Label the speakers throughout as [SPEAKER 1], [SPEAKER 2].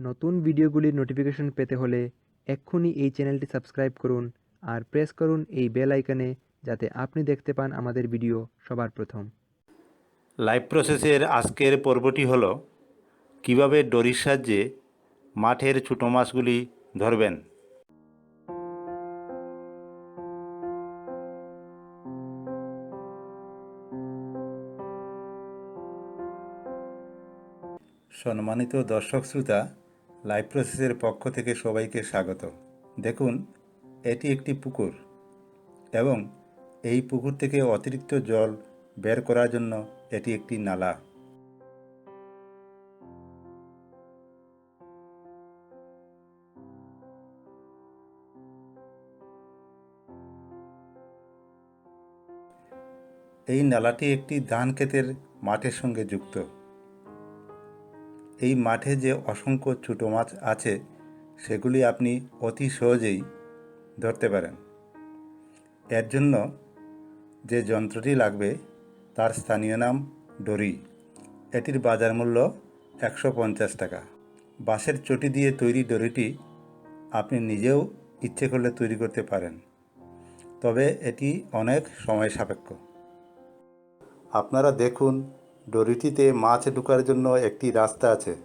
[SPEAKER 1] নতুন ভিডিওগুলির নোটিফিকেশন পেতে হলে এক্ষুনি এই চ্যানেলটি সাবস্ক্রাইব করুন আর প্রেস করুন এই বেল আইকনে যাতে আপনি দেখতে পান আমাদের ভিডিও সবার প্রথম।
[SPEAKER 2] লাইভ প্রসেসের আজকের পর্বটি হল, কীভাবে ডরির সাহায্যে মাঠের ছোটো মাছগুলি ধরবেন। সম্মানিত দর্শক শ্রোতা লাইভ প্রসেসের পক্ষ থেকে সবাইকে স্বাগত দেখুন, এটি একটি পুকুর এবং এই পুকুর থেকে অতিরিক্ত জল বের করার জন্য এটি একটি নালা। এই নালাটি একটি ধান ক্ষেতের মাঠের সঙ্গে যুক্ত। এই মাঠে যে অসংখ্য ছোটো মাছ আছে, সেগুলি আপনি অতি সহজেই ধরতে পারেন। এর জন্য যে যন্ত্রটি লাগবে, তার স্থানীয় নাম ডরি। এটির বাজার মূল্য একশো পঞ্চাশ টাকা। বাঁশের চটি দিয়ে তৈরি ডরিটি আপনি নিজেও ইচ্ছে করলে তৈরি করতে পারেন। তবে এটি অনেক সময় সাপেক্ষ। আপনারা দেখুন ডরিটিতে মাছ ঢোকার জন্য একটি রাস্তা আছে।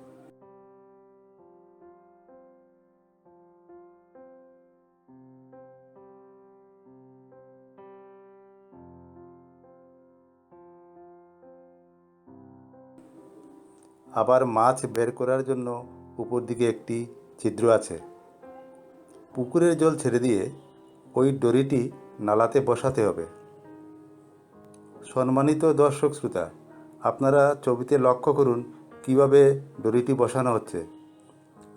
[SPEAKER 2] আবার মাছ বের করার জন্য উপর দিকে একটি ছিদ্র আছে। পুকুরের জল ছেড়ে দিয়ে ওই ডরিটি নালাতে বসাতে হবে। সম্মানিত দর্শক শ্রোতা আপনারা ছবিতে লক্ষ্য করুন কীভাবে ডরিটি বসানো হচ্ছে।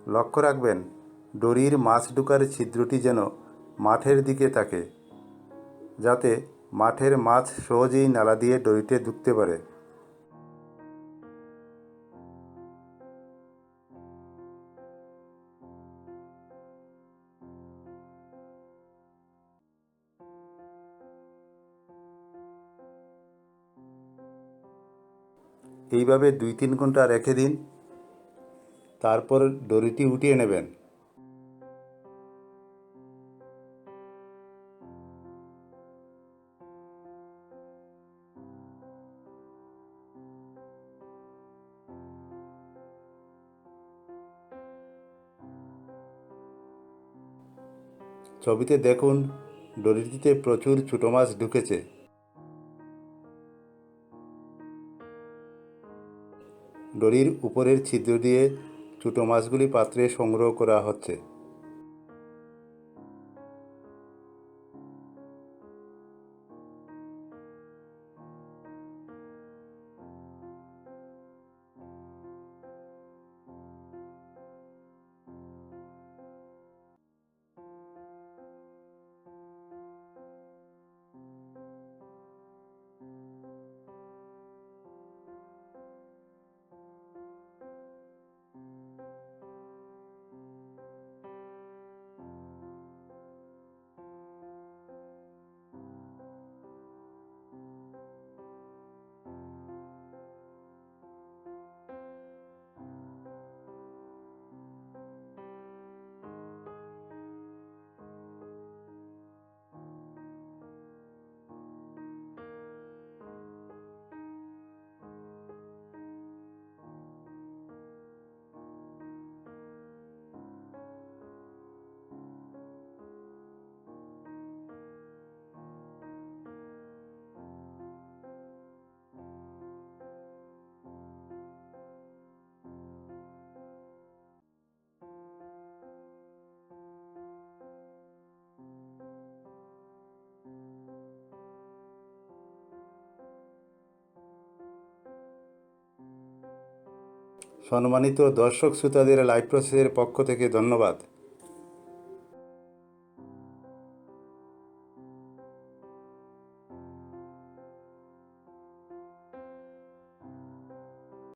[SPEAKER 2] লক্ষ্য রাখবেন ডরির মাছ ঢুকার ছিদ্রটি যেন মাঠের দিকে থাকে, যাতে মাঠের মাছ সহজেই নালা দিয়ে ডরিতে ঢুকতে পারে। এইভাবে দুই তিন ঘণ্টা রেখে দিন, তারপর দড়িটি উঠিয়ে নেবেন। ছবিতে দেখুন, দড়িটিতে প্রচুর ছোটো মাছ ঢুকেছে। দড়ির উপরের ছিদ্র দিয়ে ছোটো মাছগুলি পাত্রে সংগ্রহ করা হচ্ছে। সম্মানিত দর্শক শ্রোতাদের লাইভ প্রসেসের পক্ষ থেকে ধন্যবাদ।